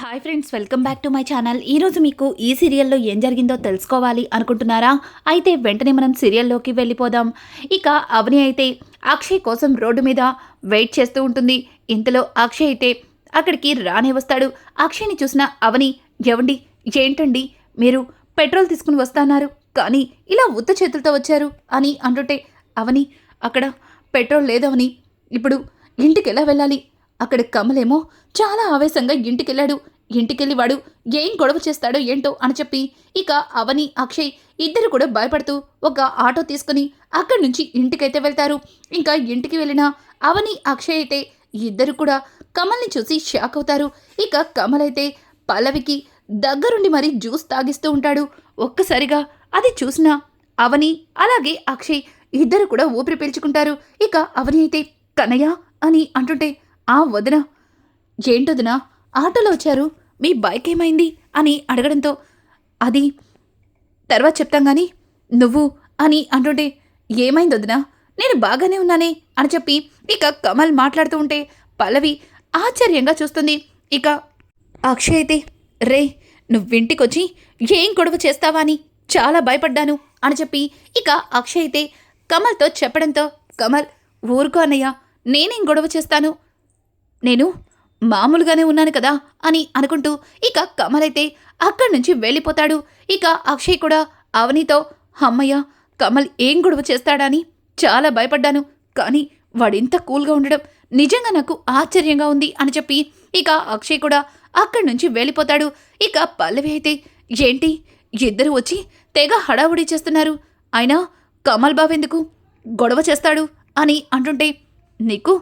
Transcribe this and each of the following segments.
Hi friends welcome back to my channel ఈరోజు మీకు ఈ సీరియల్లో ఏం జరిగిందో తెలుసుకోవాలి అనుకుంటున్నారా? అయితే వెంటనే మనం సీరియల్లోకి వెళ్ళిపోదాం. ఇక అవని అయితే అక్షయ్ కోసం రోడ్డు మీద వెయిట్ చేస్తూ ఉంటుంది. ఇంతలో అక్షయ్ అయితే అక్కడికి రానే వస్తాడు. అక్షయ్ని చూసిన అవని ఎవండి ఏంటండి? మీరు పెట్రోల్ తీసుకుని వస్తున్నారు. కానీ ఇలా ఉత్త చేతులతో వచ్చారు అని అంటుంటే అవని అక్కడ పెట్రోల్ లేదవని ఇప్పుడు ఇంటికి ఎలా వెళ్ళాలి? అక్కడ కమలేమో చాలా ఆవేశంగా ఇంటికెళ్ళాడు. ఇంటికెళ్ళి వాడు ఏం గొడవ చేస్తాడో ఏంటో అని చెప్పి ఇక అవని అక్షయ్ ఇద్దరు కూడా భయపడుతూ ఒక ఆటో తీసుకుని అక్కడి నుంచి ఇంటికైతే వెళ్తారు. ఇంకా ఇంటికి వెళ్ళిన అవని అక్షయ్ అయితే ఇద్దరు కూడా కమల్ని చూసి షాక్ అవుతారు. ఇక కమల్ అయితే పల్లవికి దగ్గరుండి మరీ జ్యూస్ తాగిస్తూ ఉంటాడు. ఒక్కసారిగా అది చూసిన అవని అలాగే అక్షయ్ ఇద్దరు కూడా ఊపిరి పీల్చుకుంటారు. ఇక అవని అయితే కనయ్య అని అంటుంటే ఆ వదిన ఏంటొదినా? ఆటోలో వచ్చారు. మీ బైక్ ఏమైంది? అని అడగడంతో అది తర్వాత చెప్తాం కానీ నువ్వు అని అంటుంటే ఏమైంది వదినా? నేను బాగానే ఉన్నానే అని చెప్పి ఇక కమల్ మాట్లాడుతూ ఉంటే పల్లవి ఆశ్చర్యంగా చూస్తుంది. ఇక అక్షయ్ అయితే రే నువ్వింటికొచ్చి ఏం గొడవ చేస్తావా అని చాలా భయపడ్డాను అని చెప్పి ఇక అక్షయ్ అయితే కమల్తో చెప్పడంతో కమల్ ఊరుకో అన్నయ్య నేనేం గొడవ చేస్తాను? నేను మామూలుగానే ఉన్నాను కదా అని అనుకుంటూ ఇక కమలైతే అక్కడి నుంచి వెళ్ళిపోతాడు. ఇక అక్షయ్ కూడా అవనితో అమ్మయ్య కమల్ ఏం గొడవ చేస్తాడని చాలా భయపడ్డాను. కానీ వాడింత కూల్గా ఉండడం నిజంగా నాకు ఆశ్చర్యంగా ఉంది అని చెప్పి ఇక అక్షయ్ కూడా అక్కడి నుంచి వెళ్ళిపోతాడు. ఇక పల్లవి అయితే ఏంటి? ఇద్దరు వచ్చి తెగ హడావుడి చేస్తున్నారు. అయినా కమల్ బాబెందుకు గొడవ చేస్తాడు? అని అంటుంటే నీకు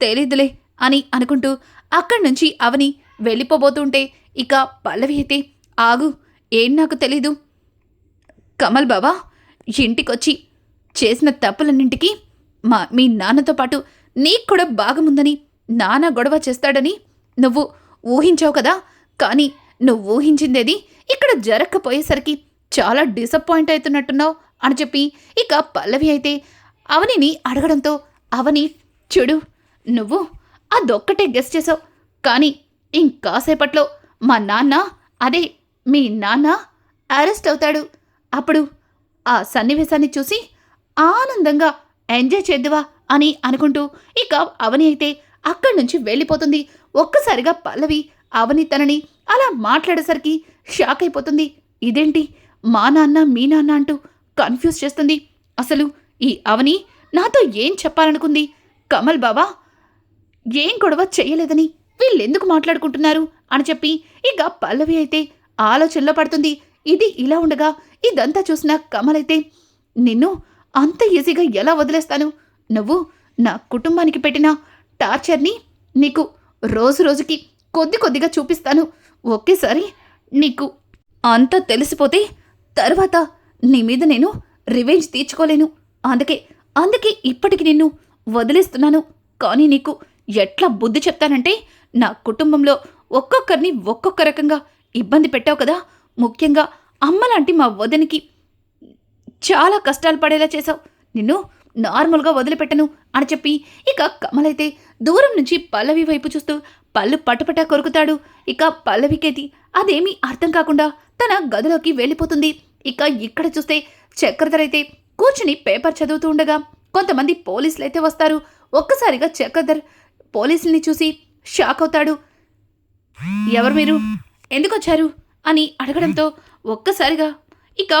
తెలీదులే. అని అనుకుంటూ అక్కడి నుంచి అవని వెళ్ళిపోబోతుంటే ఇక పల్లవి అయితే ఆగు ఏం నాకు తెలీదు. కమల్ బాబా ఇంటికొచ్చి చేసిన తప్పులన్నింటికి మా మీ నాన్నతో పాటు నీకు కూడా బాగముందని నాన్న గొడవ చేస్తాడని నువ్వు ఊహించావు కదా. కానీ నువ్వు ఊహించిందేది ఇక్కడ జరగకపోయేసరికి చాలా డిసప్పాయింట్ అవుతున్నట్టున్నావు అని చెప్పి ఇక పల్లవి అయితే అవనిని అడగడంతో అవని చూడు నువ్వు అదొక్కటే గెస్ట్ చేసావు కానీ ఇంకాసేపట్లో మా నాన్న అదే మీ నాన్న అరెస్ట్ అవుతాడు. అప్పుడు ఆ సన్నివేశాన్ని చూసి ఆనందంగా ఎంజాయ్ చేద్దువా అని అనుకుంటూ ఇక అవని అయితే అక్కడి నుంచి వెళ్ళిపోతుంది. ఒక్కసారిగా పల్లవి అవని తనని అలా మాట్లాడేసరికి షాక్ అయిపోతుంది. ఇదేంటి? మా నాన్న మీ నాన్న అంటూ కన్ఫ్యూజ్ చేస్తుంది. అసలు ఈ అవని నాతో ఏం చెప్పాలనుకుంది? కమల్ బాబా ఏం గొడవ చేయలేదని వీళ్ళెందుకు మాట్లాడుకుంటున్నారు? అని చెప్పి ఇక పల్లవి అయితే ఆలోచనలో పడుతుంది. ఇది ఇలా ఉండగా ఇదంతా చూసిన కమలైతే నిన్ను అంత ఈజీగా ఎలా వదిలేస్తాను? నువ్వు నా కుటుంబానికి పెట్టిన టార్చర్ని నీకు రోజు రోజుకి కొద్ది కొద్దిగా చూపిస్తాను. ఒకేసారి నీకు అంతా తెలిసిపోతే తర్వాత నీ మీద నేను రివెంజ్ తీర్చుకోలేను. అందుకే అందుకే ఇప్పటికి నిన్ను వదిలేస్తున్నాను. కానీ నీకు ఎట్లా బుద్ధి చెప్తానంటే నా కుటుంబంలో ఒక్కొక్కరిని ఒక్కొక్క రకంగా ఇబ్బంది పెట్టావు కదా. ముఖ్యంగా అమ్మలాంటి మా వదినికి చాలా కష్టాలు పడేలా చేశావు. నిన్ను నార్మల్గా వదిలిపెట్టను అని చెప్పి ఇక కమలైతే దూరం నుంచి పల్లవి వైపు చూస్తూ పళ్ళు పటపట కొరుకుతాడు. ఇక పల్లవికేది అదేమీ అర్థం కాకుండా తన గదిలోకి వెళ్ళిపోతుంది. ఇక ఇక్కడ చూస్తే చక్రధరైతే అయితే కూర్చుని పేపర్ చదువుతూ ఉండగా కొంతమంది పోలీసులు అయితే వస్తారు. ఒక్కసారిగా చక్రధర్ పోలీసుల్ని చూసి షాక్ అవుతాడు. ఎవరు మీరు? ఎందుకు వచ్చారు అని అడగడంతో ఒక్కసారిగా ఇక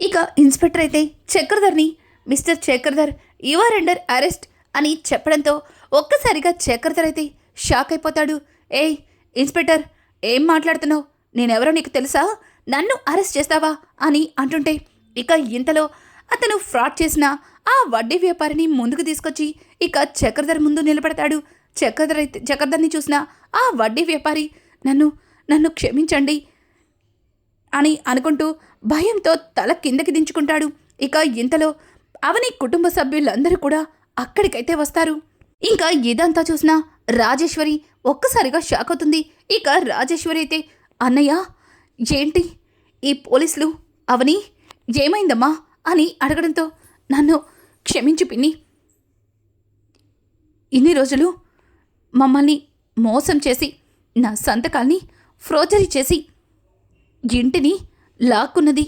ఇక ఇన్స్పెక్టర్ అయితే చక్రధర్ని mister Chakradhar you are under arrest అని చెప్పడంతో ఒక్కసారిగా చక్రధర్ అయితే షాక్ అయిపోతాడు. ఏయ్ ఇన్స్పెక్టర్ ఏం మాట్లాడుతున్నావు? నేనెవరో నీకు తెలుసా? నన్ను అరెస్ట్ చేస్తావా? అని అంటుంటే ఇక ఇంతలో అతను ఫ్రాడ్ చేసిన ఆ వడ్డీ వ్యాపారిని ముందుకు తీసుకొచ్చి ఇక చక్రధర్ ముందు నిలబడతాడు. చక్రధర్ అయితే చక్రధర్ని చూసిన ఆ వడ్డీ వ్యాపారి నన్ను నన్ను క్షమించండి అని అనుకుంటూ భయంతో తల కిందకి దించుకుంటాడు. ఇక ఇంతలో అవని కుటుంబ సభ్యులందరూ కూడా అక్కడికైతే వస్తారు. ఇంకా ఇదంతా చూసినా రాజేశ్వరి ఒక్కసారిగా షాక్ అవుతుంది. ఇక రాజేశ్వరి అయితే అన్నయ్య ఏంటి ఈ పోలీసులు? అవని ఏమైందమ్మా? అని అడగడంతో నన్ను క్షమించు పిన్ని. ఇన్ని రోజులు మమ్మల్ని మోసం చేసి నా సంతకాల్ని ఫ్రోజరీ చేసి ఇంటిని లాక్కున్నది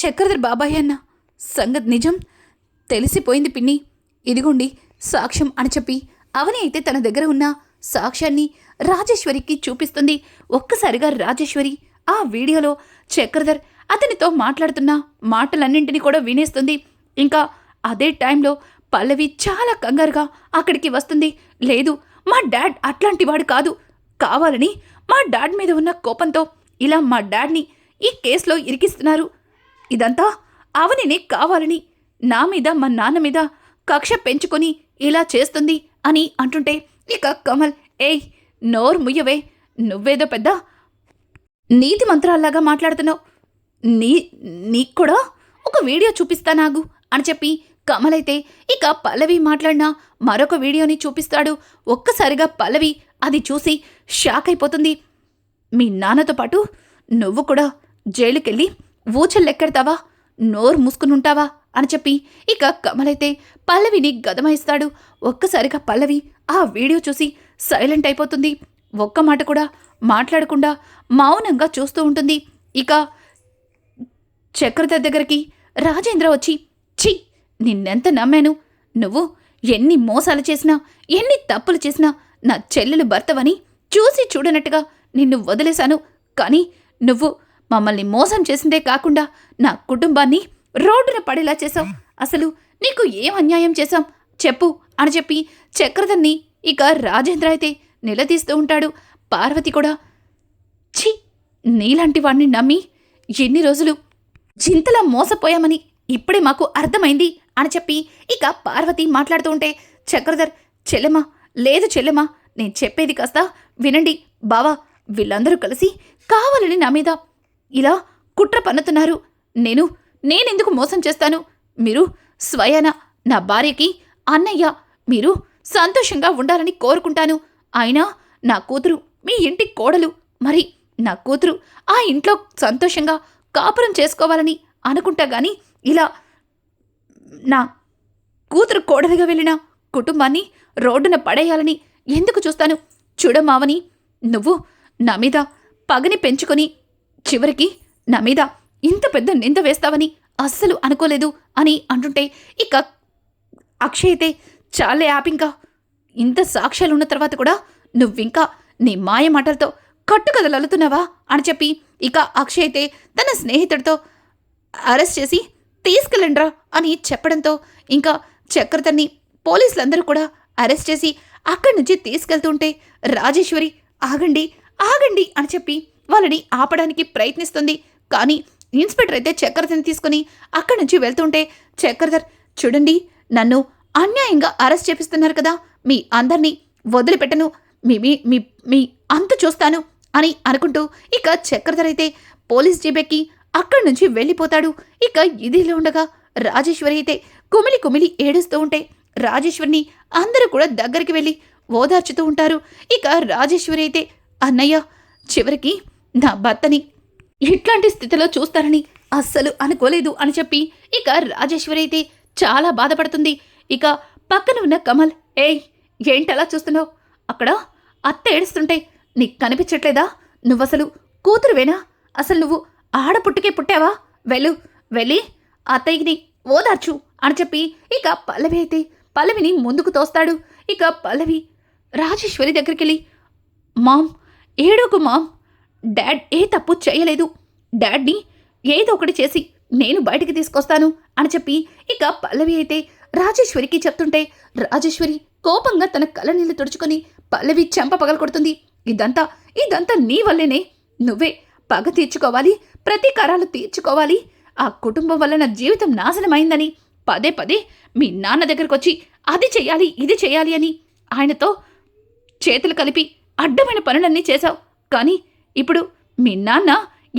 చక్రధర్ బాబాయ్ అన్న సంగతి నిజం తెలిసిపోయింది పిన్ని. ఇదిగోండి సాక్ష్యం అని చెప్పి అవని అయితే తన దగ్గర ఉన్న సాక్ష్యాన్ని రాజేశ్వరికి చూపిస్తుంది. ఒక్కసారిగా రాజేశ్వరి ఆ వీడియోలో చక్రధర్ అతనితో మాట్లాడుతున్న మాటలన్నింటినీ కూడా వినేస్తుంది. ఇంకా అదే టైంలో పల్లవి చాలా కంగారుగా అక్కడికి వస్తుంది. లేదు మా డాడ్ అట్లాంటి వాడు కాదు. కావాలని మా డాడ్ మీద ఉన్న కోపంతో ఇలా మా డాడ్ని ఈ కేసులో ఇరికిస్తున్నారు. ఇదంతా అవనినే కావాలని నా మీద మా నాన్న మీద కక్ష పెంచుకొని ఇలా చేస్తుంది అని అంటుంటే ఇక కమల్ ఏయ్ నోరు ముయ్యవే. నువ్వేదో పెద్ద నీతి మంత్రాల్లాగా మాట్లాడుతున్నావు. నీ నీకు కూడా ఒక వీడియో చూపిస్తానాగు అని చెప్పి కమలైతే ఇక పల్లవి మాట్లాడినా మరొక వీడియోని చూపిస్తాడు. ఒక్కసారిగా పల్లవి అది చూసి షాక్ అయిపోతుంది. మీ నాన్నతో పాటు నువ్వు కూడా జైలుకెళ్ళి ఊచల్లెక్కెడతావా నోరు మూసుకునుంటావా? అని చెప్పి ఇక కమలైతే పల్లవిని గదమాయిస్తాడు. ఒక్కసారిగా పల్లవి ఆ వీడియో చూసి సైలెంట్ అయిపోతుంది. ఒక్క మాట కూడా మాట్లాడకుండా మౌనంగా చూస్తూ ఉంటుంది. ఇక చక్రధర్ దగ్గరికి రాజేంద్ర వచ్చి ఛీ నిన్నెంత నమ్మాను? నువ్వు ఎన్ని మోసాలు చేసినా ఎన్ని తప్పులు చేసినా నా చెల్లెలు భర్తవని చూసి చూడనట్టుగా నిన్ను వదిలేశాను. కానీ నువ్వు మమ్మల్ని మోసం చేసిందే కాకుండా నా కుటుంబాన్ని రోడ్డున పడేలా చేశావు. అసలు నీకు ఏం అన్యాయం చేశాం? చెప్పు అని చెప్పి చక్రధన్ని ఇక రాజేంద్ర అయితే నిలదీస్తూ ఉంటాడు. పార్వతి కూడా ఛీ! నీలాంటి వాణ్ణి నమ్మి ఎన్ని రోజులు చింతలా మోసపోయామని ఇప్పుడే మాకు అర్థమైంది. అని చెప్పి ఇక పార్వతి మాట్లాడుతూ ఉంటే చక్రధర్ చెల్లెమా లేదు చెల్లెమా నేను చెప్పేది కాస్త వినండి. బావా వీళ్ళందరూ కలిసి కావాలని నా మీద ఇలా కుట్ర పన్నుతున్నారు. నేను నేనెందుకు మోసం చేస్తాను? మీరు స్వయాన నా భార్యకి అన్నయ్య మీరు సంతోషంగా ఉండాలని కోరుకుంటాను. అయినా నా కూతురు మీ ఇంటి కోడలు. మరి నా కూతురు ఆ ఇంట్లో సంతోషంగా కాపురం చేసుకోవాలని అనుకుంటా గాని ఇలా నా కూతురు కోడలిగా వెళ్ళిన కుటుంబాన్ని రోడ్డున పడేయాలని ఎందుకు చూస్తాను? చూడమావని నువ్వు నా మీద పగని పెంచుకొని చివరికి నా మీద ఇంత పెద్ద నింద వేస్తావని అస్సలు అనుకోలేదు అని అంటుంటే ఇక అక్షయ్ అయితే చాలే ఆపింకా ఇంత సాక్ష్యాలు ఉన్న తర్వాత కూడా నువ్వింకా నీ మాయ మాటలతో కట్టుకథలు అల్లుతున్నావా అని చెప్పి ఇక అక్షయ్ అయితే తన స్నేహితుడితో అరెస్ట్ చేసి తీసుకెళ్ళండ్రా అని చెప్పడంతో ఇంకా చక్రధర్ని పోలీసులందరూ కూడా అరెస్ట్ చేసి అక్కడి నుంచి తీసుకెళ్తుంటే రాజేశ్వరి ఆగండి ఆగండి అని చెప్పి వాళ్ళని ఆపడానికి ప్రయత్నిస్తుంది. కానీ ఇన్స్పెక్టర్ అయితే చక్రధర్ని తీసుకుని అక్కడి నుంచి వెళ్తుంటే చక్రధర్ చూడండి నన్ను అన్యాయంగా అరెస్ట్ చేపిస్తున్నారు కదా మీ అందరినీ వదిలిపెట్టను మీ మీ మీ మీ అంతు చూస్తాను అని అనుకుంటూ ఇక చక్రధర్ అయితే పోలీస్ జీబెక్కి అక్కడి నుంచి వెళ్ళిపోతాడు. ఇక ఇదిలో ఉండగా రాజేశ్వరి అయితే కుమిలి కుమిలి ఏడుస్తూ ఉంటే రాజేశ్వరిని అందరూ కూడా దగ్గరికి వెళ్ళి ఓదార్చుతూ ఉంటారు. ఇక రాజేశ్వరి అయితే అన్నయ్య చివరికి నా భర్తని ఇట్లాంటి స్థితిలో చూస్తారని అస్సలు అనుకోలేదు అని చెప్పి ఇక రాజేశ్వరి అయితే చాలా బాధపడుతుంది. ఇక పక్కన ఉన్న కమల్ ఏయ్ ఏంటలా చూస్తున్నావు? అక్కడ అత్త ఏడుస్తుంటే నీకు కనిపించట్లేదా? నువ్వసలు కూతురువేనా? అసలు నువ్వు ఆడపుట్టుకే పుట్టావా? వెళ్ళు వెళ్ళి అత్తయ్యని ఓదార్చు అని చెప్పి ఇక పల్లవి అయితే పల్లవిని ముందుకు తోస్తాడు. ఇక పల్లవి రాజేశ్వరి దగ్గరికి వెళ్ళి మామ్ ఏడోకు మామ్ డాడ్ ఏ తప్పు చేయలేదు. డాడ్ని ఏదో ఒకటి చేసి నేను బయటికి తీసుకొస్తాను అని చెప్పి ఇక పల్లవి అయితే రాజేశ్వరికి చెప్తుంటే రాజేశ్వరి కోపంగా తన కళ్ళ నీళ్ళు తుడుచుకొని పల్లవి చెంప పగల కొడుతుంది ఇదంతా ఇదంతా నీ వల్లేనే. నువ్వే పగ తీర్చుకోవాలి. ప్రతీకారాలు తీర్చుకోవాలి. ఆ కుటుంబం వల్ల నా జీవితం నాశనమైందని పదే పదే మీ నాన్న దగ్గరకు వచ్చి అది చేయాలి ఇది చేయాలి అని ఆయనతో చేతులు కలిపి అడ్డమైన పనులన్నీ చేశావు. కానీ ఇప్పుడు మీ నాన్న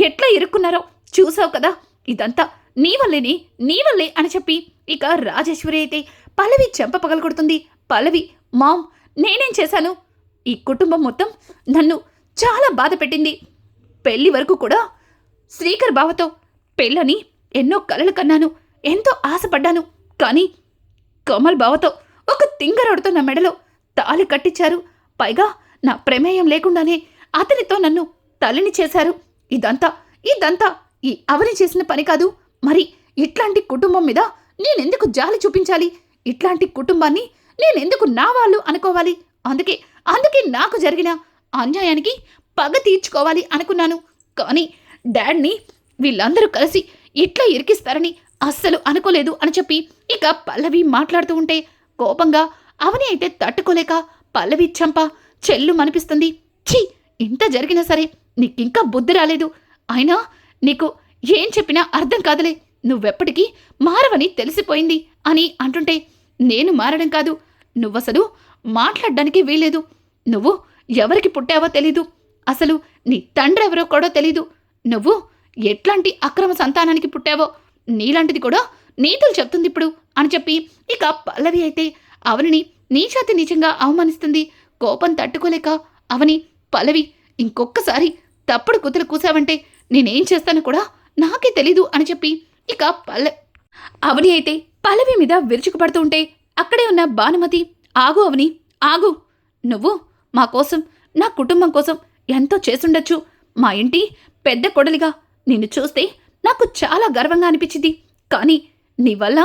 ఎట్లా ఇరుక్కున్నారో చూసావు కదా. ఇదంతా నీ వల్లేని నీ వల్లే అని చెప్పి ఇక రాజేశ్వరి అయితే పల్లవి చెంప పగలగొడుతుంది పల్లవి మామ్ నేనేం చేశాను? ఈ కుటుంబం మొత్తం నన్ను చాలా బాధ పెట్టింది. పెళ్ళి వరకు కూడా శ్రీకర్ బావతో పెళ్ళని ఎన్నో కలలు కన్నాను ఎంతో ఆశపడ్డాను. కానీ కమల్ బావతో ఒక తింగరోడుతో నా మెడలో తాళి కట్టించారు. పైగా నా ప్రమేయం లేకుండానే అతనితో నన్ను తల్లిని చేశారు. ఇదంతా ఇదంతా ఈ అవని చేసిన పని కాదు. మరి ఇట్లాంటి కుటుంబం మీద నేనెందుకు జాలి చూపించాలి? ఇట్లాంటి కుటుంబాన్ని నేనెందుకు నా వాళ్ళు అనుకోవాలి? అందుకే అందుకే నాకు జరిగిన అన్యాయానికి పగ తీర్చుకోవాలి అనుకున్నాను. కానీ డాడ్ని వీళ్ళందరూ కలిసి ఇట్లా ఇరికిస్తారని అస్సలు అనుకోలేదు అని చెప్పి ఇక పల్లవి మాట్లాడుతూ ఉంటే కోపంగా అవని అయితే తట్టుకోలేక పల్లవి చంప చెల్లు మనిపిస్తుంది ఛీ ఇంత జరిగినా సరే నీకింకా బుద్ధి రాలేదు. అయినా నీకు ఏం చెప్పినా అర్థం కాదులే. నువ్వెప్పటికీ మారవని తెలిసిపోయింది అని అంటుంటే నేను మారడం కాదు. నువ్వసలు మాట్లాడడానికి వీలేదు నువ్వు ఎవరికి పుట్టావో తెలీదు. అసలు నీ తండ్రి ఎవరో కూడా తెలీదు. నువ్వు ఎట్లాంటి అక్రమ సంతానానికి పుట్టావో నీలాంటిది కూడా నీతులు చెప్తుంది ఇప్పుడు అని చెప్పి ఇక పల్లవి అయితే అవనిని నీచాతి నీచంగా అవమానిస్తుంది. కోపం తట్టుకోలేక అవని పల్లవి ఇంకొక్కసారి తప్పుడు కుతులు కూసావంటే నేనేం చేస్తానో కూడా నాకే తెలీదు అని చెప్పి ఇక పల్ల అవని అయితే పల్లవి మీద విరుచుకుపడుతూ ఉంటే అక్కడే ఉన్న భానుమతి ఆగు అవని ఆగు. నువ్వు మా కోసం నా కుటుంబం కోసం ఎంతో చేసుండొచ్చు మా ఇంటి పెద్ద కొడలిగా నిన్ను చూస్తే నాకు చాలా గర్వంగా అనిపించింది. కానీ నీ వల్ల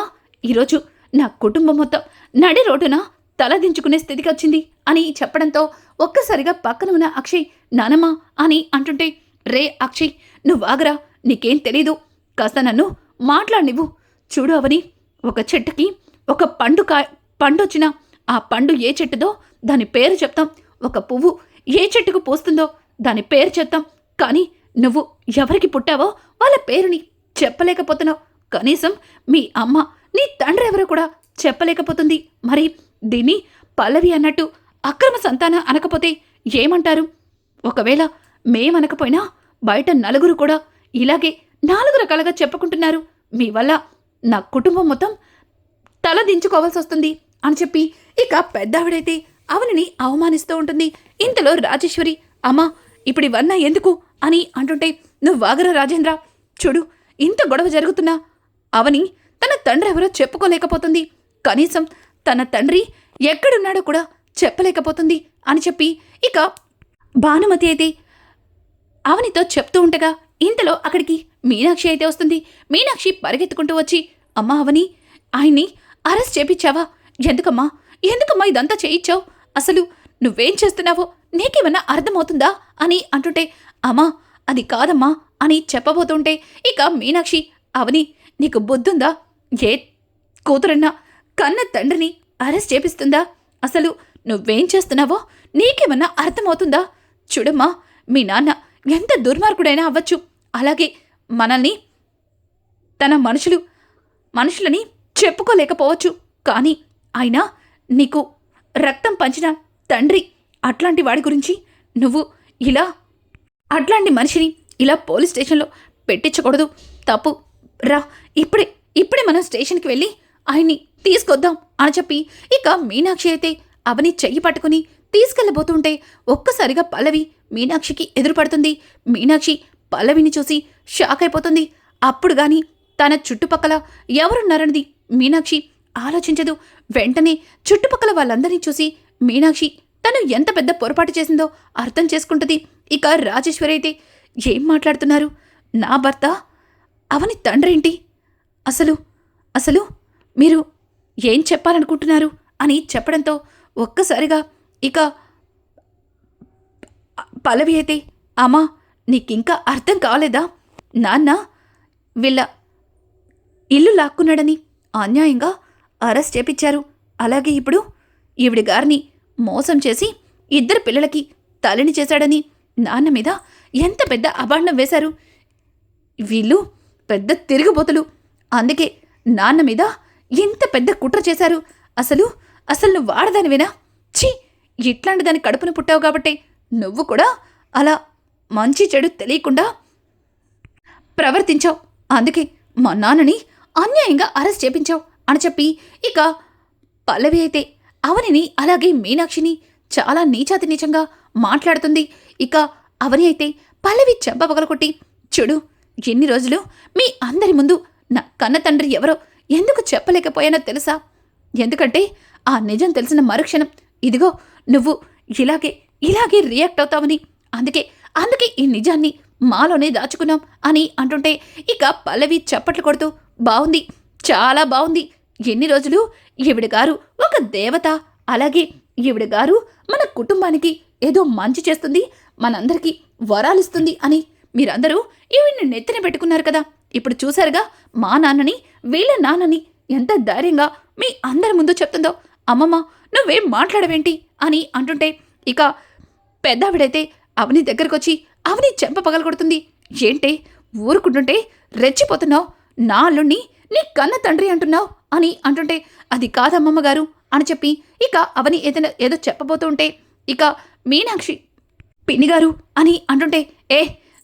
ఈరోజు నా కుటుంబం మొత్తం నడి రోడ్డున తలదించుకునే స్థితికి వచ్చింది అని చెప్పడంతో ఒక్కసారిగా పక్కన ఉన్న అక్షయ్ నానమ్మ అని అంటుంటే రే అక్షయ్ నువ్వు ఆగరా నీకేం తెలీదు. కాస్త నన్ను మాట్లాడినివ్వు. చూడు అవని ఒక చెట్టుకి ఒక పండు కా పండు వచ్చిన ఆ పండు ఏ చెట్టుదో దాని పేరు చెప్తాం. ఒక పువ్వు ఏ చెట్టుకు పూస్తుందో దాని పేరు చెప్తాం. కానీ నువ్వు ఎవరికి పుట్టావో వాళ్ళ పేరుని చెప్పలేకపోతున్నావు. కనీసం మీ అమ్మ నీ తండ్రి ఎవరో కూడా చెప్పలేకపోతుంది. మరి దీన్ని పల్లవి అన్నట్టు అక్రమ సంతానం అనకపోతే ఏమంటారు? ఒకవేళ మేమనకపోయినా బయట నలుగురు కూడా ఇలాగే నాలుగు రకాలుగా చెప్పుకుంటున్నారు. మీ వల్ల నా కుటుంబం మొత్తం తల దించుకోవాల్సి వస్తుంది అని చెప్పి ఇక పెద్దావిడైతే అవనిని అవమానిస్తూ ఉంటుంది. ఇంతలో రాజేశ్వరి అమ్మా ఇప్పుడు ఇవన్నా ఎందుకు అని అంటుంటే నువ్వు వాగరా రాజేంద్ర? చూడు ఇంత గొడవ జరుగుతున్నా అవని తన తండ్రి ఎవరో చెప్పుకోలేకపోతుంది. కనీసం తన తండ్రి ఎక్కడున్నాడో కూడా చెప్పలేకపోతుంది అని చెప్పి ఇక భానుమతి అయితే అవనితో చెప్తూ ఉండగా ఇంతలో అక్కడికి మీనాక్షి అయితే వస్తుంది. మీనాక్షి పరిగెత్తుకుంటూ వచ్చి అమ్మా అవని ఆయన్ని అరెస్ట్ చేపించావా ఎందుకమ్మా? ఎందుకమ్మా ఇదంతా చేయించావు అసలు నువ్వేం చేస్తున్నావో? నీకేమన్నా అర్థమవుతుందా? అని అంటుంటే అమ్మా అది కాదమ్మా అని చెప్పబోతుంటే ఇక మీనాక్షి అవని నీకు బుద్ధుందా? ఏ కూతురన్నా కన్న తండ్రిని అరెస్ట్ చేపిస్తుందా? అసలు నువ్వేం చేస్తున్నావో నీకేమన్నా అర్థమవుతుందా? చూడమ్మా మీ నాన్న ఎంత దుర్మార్గుడైనా అవ్వచ్చు. అలాగే మనల్ని తన మనుషులు మనుషులని చెప్పుకోలేకపోవచ్చు. కానీ అయినా నీకు రక్తం పంచిన తండ్రి అట్లాంటి వాడి గురించి నువ్వు ఇలా అట్లాంటి మనిషిని ఇలా పోలీస్ స్టేషన్లో పెట్టించకూడదు. తప్పు. రా. ఇప్పుడే ఇప్పుడే మనం స్టేషన్కి వెళ్ళి ఆయన్ని తీసుకొద్దాం అని చెప్పి ఇక మీనాక్షి అయితే అవని చెయ్యి పట్టుకుని తీసుకెళ్ళబోతుంటే ఒక్కసారిగా పల్లవి మీనాక్షికి ఎదురుపడుతుంది. మీనాక్షి పల్లవిని చూసి షాక్ అయిపోతుంది. అప్పుడు గాని తన చుట్టుపక్కల ఎవరున్నారన్నది మీనాక్షి ఆలోచించదు. వెంటనే చుట్టుపక్కల వాళ్ళందరినీ చూసి మీనాక్షి తను ఎంత పెద్ద పొరపాటు చేసిందో అర్థం చేసుకుంటుంది. ఇక రాజేశ్వరి అయితే ఏం మాట్లాడుతున్నారు? నా భర్త? అవని తండ్రేంటి? అసలు అసలు మీరు ఏం చెప్పాలనుకుంటున్నారు? అని చెప్పడంతో ఒక్కసారిగా ఇక పల్లవి అయితే అమ్మా నీకింకా అర్థం కాలేదా? నాన్న వీళ్ళ ఇల్లు లాక్కున్నాడని అన్యాయంగా అరెస్ట్ చేపించారు. అలాగే ఇప్పుడు ఈవిడి గారిని మోసం చేసి ఇద్దరు పిల్లలకి తల్లిని చేశాడని నాన్న మీద ఎంత పెద్ద అభాండం వేశారు? వీళ్ళు పెద్ద తిరుగుబోతులు. అందుకే నాన్న మీద ఇంత పెద్ద కుట్ర చేశారు. అసలు అసలు నువ్వు వాడదానివేనా? ఛీ! ఇట్లాంటి దాని కడుపును పుట్టావు కాబట్టి నువ్వు కూడా అలా మంచి చెడు తెలియకుండా ప్రవర్తించావు. అందుకే మా నాన్నని అన్యాయంగా అరెస్ట్ చేపించావు అని చెప్పి ఇక పల్లవి అయితే అవనిని అలాగే మీనాక్షిని చాలా నీచాతి నీచంగా మాట్లాడుతుంది. ఇక అవని అయితే పల్లవి చెంప పగలకొట్టి చూడు ఎన్ని రోజులు మీ అందరి ముందు నా కన్న తండ్రి ఎవరో ఎందుకు చెప్పలేకపోయానో తెలుసా? ఎందుకంటే ఆ నిజం తెలిసిన మరుక్షణం ఇదిగో నువ్వు ఇలాగే ఇలాగే రియాక్ట్ అవుతావని. అందుకే అందుకే ఈ నిజాన్ని మాలోనే దాచుకున్నాం అని అంటుంటే ఇక పల్లవి చప్పట్లు కొడుతూ బాగుంది చాలా బాగుంది ఎన్ని రోజులు? ఈవిడ గారు ఒక దేవత. అలాగే ఈవిడ గారు మన కుటుంబానికి ఏదో మంచి చేస్తుంది మనందరికీ వరాలిస్తుంది అని మీరందరూ ఈవిడ్ని నెత్తిన పెట్టుకున్నారు కదా. ఇప్పుడు చూశారుగా మా నాన్నని వీళ్ళ నాన్నని ఎంత ధైర్యంగా మీ అందరి ముందు చెప్తుందో. అమ్మమ్మ నువ్వేం మాట్లాడవేంటి అని అంటుంటే ఇక పెద్దావిడైతే అవని దగ్గరకొచ్చి అవని చెంప పగలగొడుతుంది ఏంటే? ఊరుకుంటుంటే రెచ్చిపోతున్నావు. నా అల్లుణ్ణి నీ కన్న తండ్రి అంటున్నావు. అని అంటుంటే అది కాదమ్మమ్మ గారు అని చెప్పి ఇక అవని ఏదైనా ఏదో చెప్పబోతుంటే ఇక మీనాక్షి పిన్నిగారు అని అంటుంటే ఏ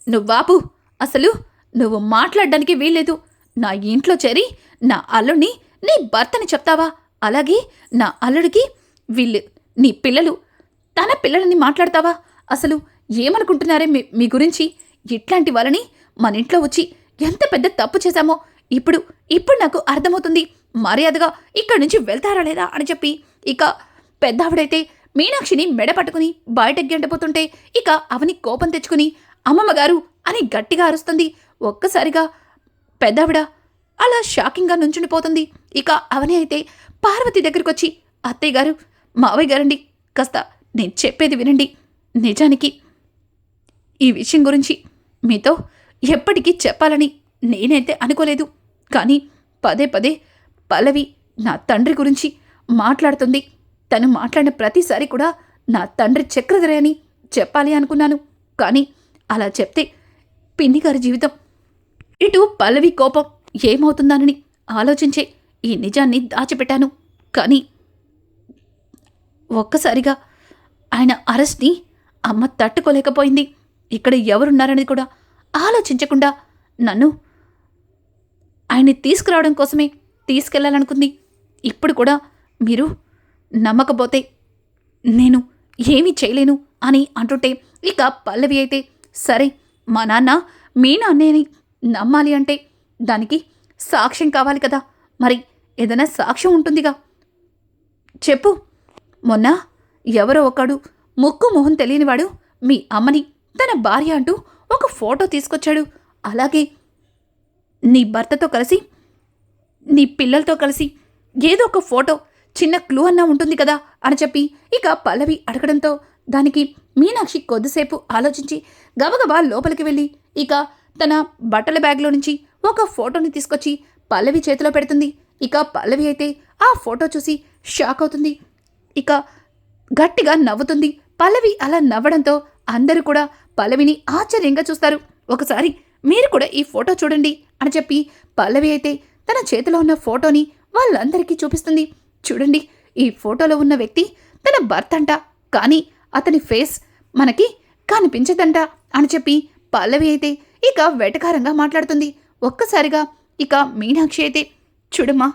నువ్వాపు అసలు నువ్వు మాట్లాడడానికి వీల్లేదు. నా ఇంట్లో చేరి నా అల్లుడిని నీ భర్తని చెప్తావా? అలాగే నా అల్లుడికి వీళ్ళు నీ పిల్లలు తన పిల్లలని మాట్లాడతావా? అసలు ఏమనుకుంటున్నారే మీ మీ గురించి? ఇట్లాంటి వాళ్ళని మన ఇంట్లో వచ్చి ఎంత పెద్ద తప్పు చేశామో ఇప్పుడు ఇప్పుడు నాకు అర్థమవుతుంది. మర్యాదగా ఇక్కడి నుంచి వెళ్తారా లేదా అని చెప్పి ఇక పెద్దావిడైతే మీనాక్షిని మెడ పట్టుకుని బయటకు గెంటపోతుంటే ఇక అవని కోపం తెచ్చుకుని అమ్మమ్మగారు అని గట్టిగా అరుస్తుంది. ఒక్కసారిగా పెద్దావిడ అలా షాకింగ్గా నుంచుండిపోతుంది ఇక అవని అయితే పార్వతి దగ్గరికి వచ్చి అత్తయ్య గారు మావయ్య గారండి కాస్త నేను చెప్పేది వినండి. నిజానికి ఈ విషయం గురించి మీతో ఎప్పటికీ చెప్పాలని నేనైతే అనుకోలేదు. కానీ పదే పదే పల్లవి నా తండ్రి గురించి మాట్లాడుతుంది. తను మాట్లాడిన ప్రతిసారి కూడా నా తండ్రి చక్రధరే అని చెప్పాలి అనుకున్నాను. కానీ అలా చెప్తే పిన్ని గారి జీవితం. ఇటు పల్లవి కోపం ఏమవుతుందానని ఆలోచించే ఈ నిజాన్ని దాచిపెట్టాను. కానీ ఒక్కసారిగా ఆయన అరెస్ట్ని అమ్మ తట్టుకోలేకపోయింది. ఇక్కడ ఎవరున్నారనేది కూడా ఆలోచించకుండా నన్ను ఆయన్ని తీసుకురావడం కోసమే తీసుకెళ్ళాలనుకుంది. ఇప్పుడు కూడా మీరు నమ్మకపోతే నేను ఏమీ చేయలేను అని అంటుంటే ఇక పల్లవి అయితే సరే మా నాన్న మీ నాన్నేని నమ్మాలి అంటే దానికి సాక్ష్యం కావాలి కదా. మరి ఏదైనా సాక్ష్యం ఉంటుందిగా. చెప్పు. మొన్న ఎవరో ఒకడు ముక్కు మొహం తెలియనివాడు మీ అమ్మని తన భార్య అంటూ ఒక ఫోటో తీసుకొచ్చాడు. అలాగే నీ భర్తతో కలిసి నీ పిల్లలతో కలిసి ఏదో ఒక ఫోటో చిన్న క్లూ అన్నా ఉంటుంది కదా అని చెప్పి ఇక పల్లవి అడగడంతో దానికి మీనాక్షి కొద్దిసేపు ఆలోచించి గబగబా లోపలికి వెళ్ళి ఇక తన బట్టల బ్యాగ్లో నుంచి ఒక ఫోటోని తీసుకొచ్చి పల్లవి చేతిలో పెడుతుంది. ఇక పల్లవి అయితే ఆ ఫోటో చూసి షాక్ అవుతుంది. ఇక గట్టిగా నవ్వుతుంది. పల్లవి అలా నవ్వడంతో అందరూ కూడా పల్లవిని ఆశ్చర్యంగా చూస్తారు. ఒకసారి మీరు కూడా ఈ ఫోటో చూడండి అని చెప్పి పల్లవి అయితే తన చేతిలో ఉన్న ఫోటోని వాళ్ళందరికీ చూపిస్తుంది. చూడండి ఈ ఫోటోలో ఉన్న వ్యక్తి తన భర్త అంట కానీ అతని ఫేస్ మనకి కనిపించదంట అని చెప్పి పల్లవి అయితే ఇక వెటకారంగా మాట్లాడుతుంది. ఒక్కసారిగా ఇక మీనాక్షి అయితే చూడమ్మా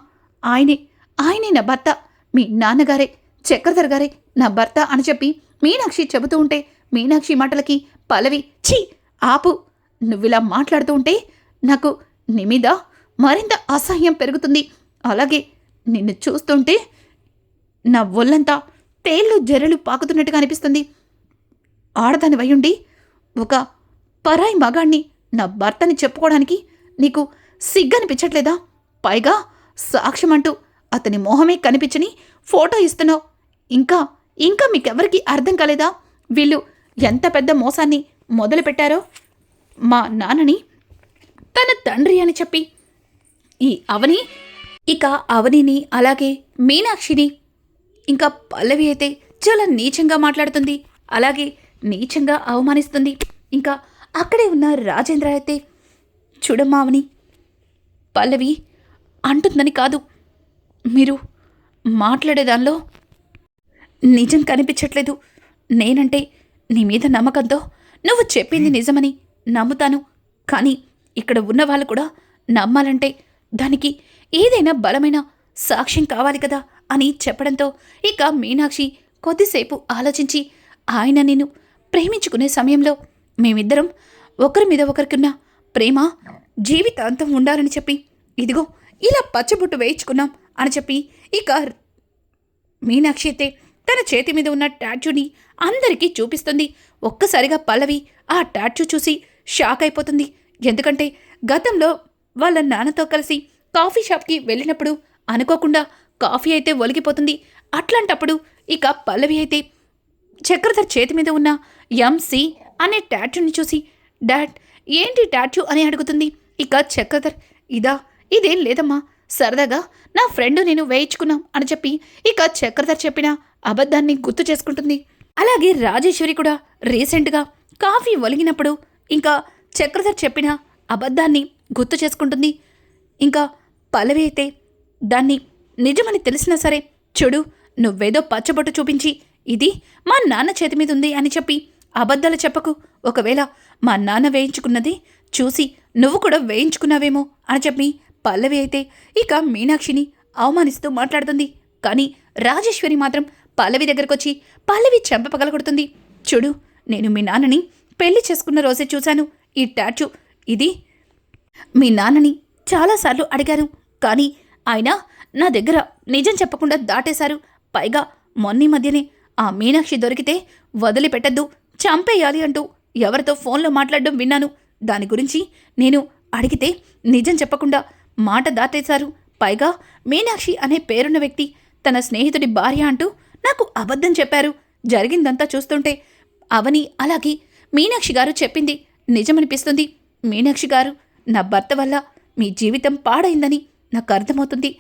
ఆయనే ఆయనే నా భర్త మీ నాన్నగారే చక్రధర్ గారే నా భర్త అని చెప్పి మీనాక్షి చెబుతూ ఉంటే మీనాక్షి మాటలకి పల్లవి ఛీ ఆపు నువ్విలా మాట్లాడుతూ ఉంటే నాకు నిమిద మరింత అసహ్యం పెరుగుతుంది. అలాగే నిన్ను చూస్తుంటే నా ఒళ్ళంతా తేళ్ళు జర్రెలు పాకుతున్నట్టుగా అనిపిస్తుంది. ఆడదాని వయ్యుండి ఒక పరాయి మగాణ్ణి నా భర్తని చెప్పుకోవడానికి నీకు సిగ్గనిపించట్లేదా? పైగా సాక్ష్యం అంటూ అతని మొహమే కనిపించని ఫోటో ఇస్తున్నావు. ఇంకా ఇంకా మీకెవరికి అర్థం కాలేదా? వీళ్ళు ఎంత పెద్ద మోసాన్ని మొదలుపెట్టారో? మా నాన్నని తన తండ్రి అని చెప్పి ఈ అవని? ఇక అవనిని అలాగే మీనాక్షిని. ఇంకా పల్లవి అయితే చాలా నీచంగా మాట్లాడుతుంది. అలాగే నీచంగా అవమానిస్తుంది. ఇంకా అక్కడే ఉన్న రాజేంద్ర అయితే చూడమ్మా అవని పల్లవి అంటుందని కాదు. మీరు మాట్లాడేదానిలో నిజం కనిపించట్లేదు. నేనంటే నీ మీద నమ్మకంతో నువ్వు చెప్పింది నిజమని నమ్ముతాను. కానీ ఇక్కడ ఉన్న వాళ్ళు కూడా నమ్మాలంటే దానికి ఏదైనా బలమైన సాక్ష్యం కావాలి కదా అని చెప్పడంతో ఇక మీనాక్షి కొద్దిసేపు ఆలోచించి ఆయన నేను ప్రేమించుకునే సమయంలో మేమిద్దరం ఒకరి మీద ఒకరికున్న ప్రేమ జీవితాంతం ఉండాలని చెప్పి ఇదిగో ఇలా పచ్చబొట్టు వేయించుకున్నాం అని చెప్పి ఇక మీనాక్షి అయితే తన చేతి మీద ఉన్న ట్యాట్యూని అందరికీ చూపిస్తుంది. ఒక్కసారిగా పల్లవి ఆ ట్యాట్యూ చూసి షాక్ అయిపోతుంది. ఎందుకంటే గతంలో వాళ్ళ నాన్నతో కలిసి కాఫీ షాప్కి వెళ్ళినప్పుడు అనుకోకుండా కాఫీ అయితే ఒలిగిపోతుంది. అట్లాంటప్పుడు ఇక పల్లవి అయితే చక్రధర్ చేతి మీద ఉన్న ఎంసి అనే ట్యాట్యూని చూసి డాడ్ ఏంటి ట్యాట్యూ అని అడుగుతుంది. ఇక చక్రధర్ ఇదా ఇదేం లేదమ్మా. సరదాగా నా ఫ్రెండ్ నేను వేయించుకున్నాం అని చెప్పి ఇక చక్రధర్ చెప్పిన అబద్ధాన్ని గుర్తు చేసుకుంటుంది. అలాగే రాజేశ్వరి కూడా రీసెంట్గా కాఫీ ఒలిగినప్పుడు ఇంకా చక్రధర్ చెప్పిన అబద్ధాన్ని గుర్తు చేసుకుంటుంది. ఇంకా పల్లవి అయితే దాన్ని నిజమని తెలిసినా సరే చూడు నువ్వేదో పచ్చబొట్టు చూపించి ఇది మా నాన్న చేతి మీద ఉంది అని చెప్పి అబద్ధాలు చెప్పకు. ఒకవేళ మా నాన్న వేయించుకున్నది చూసి నువ్వు కూడా వేయించుకున్నావేమో అని చెప్పి పల్లవి అయితే ఇక మీనాక్షిని అవమానిస్తూ మాట్లాడుతుంది. కానీ రాజేశ్వరి మాత్రం పల్లవి దగ్గరకొచ్చి పల్లవి చెంప పగలగొడుతుంది. చూడు నేను మీ నాన్నని పెళ్ళి చేసుకున్న రోజే చూశాను. ఈ టాటూ ఇది మీ నాన్నని చాలాసార్లు అడిగారు. కానీ ఆయన నా దగ్గర నిజం చెప్పకుండా దాటేశారు. పైగా మొన్నీ మధ్యనే ఆ మీనాక్షి దొరికితే వదిలిపెట్టద్దు చంపేయాలి అంటూ ఎవరితో ఫోన్లో మాట్లాడడం విన్నాను. దాని గురించి నేను అడిగితే నిజం చెప్పకుండా మాట దాటేశారు. పైగా మీనాక్షి అనే పేరున్న వ్యక్తి తన స్నేహితుడి భార్య అంటూ నాకు అబద్ధం చెప్పారు. జరిగిందంతా చూస్తుంటే అవని అలాగే మీనాక్షి గారు చెప్పింది నిజమనిపిస్తుంది. మీనాక్షి గారు నా భర్త వల్ల మీ జీవితం పాడైందని నాకు అర్థమవుతుంది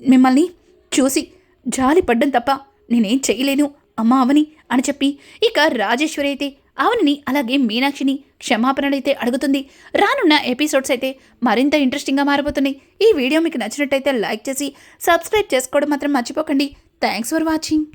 మిమ్మల్ని చూసి జాలి పడ్డం తప్ప నేనేం చేయలేను అమ్మా అవని అని చెప్పి ఇక రాజేశ్వరి అయితే అవనిని అలాగే మీనాక్షిని క్షమాపణలైతే అడుగుతుంది. రానున్న ఎపిసోడ్స్ అయితే మరింత ఇంట్రెస్టింగ్గా మారిపోతున్నాయి ఈ వీడియో మీకు నచ్చినట్టయితే లైక్ చేసి సబ్స్క్రైబ్ చేసుకోవడం మాత్రం మర్చిపోకండి. Thanks for watching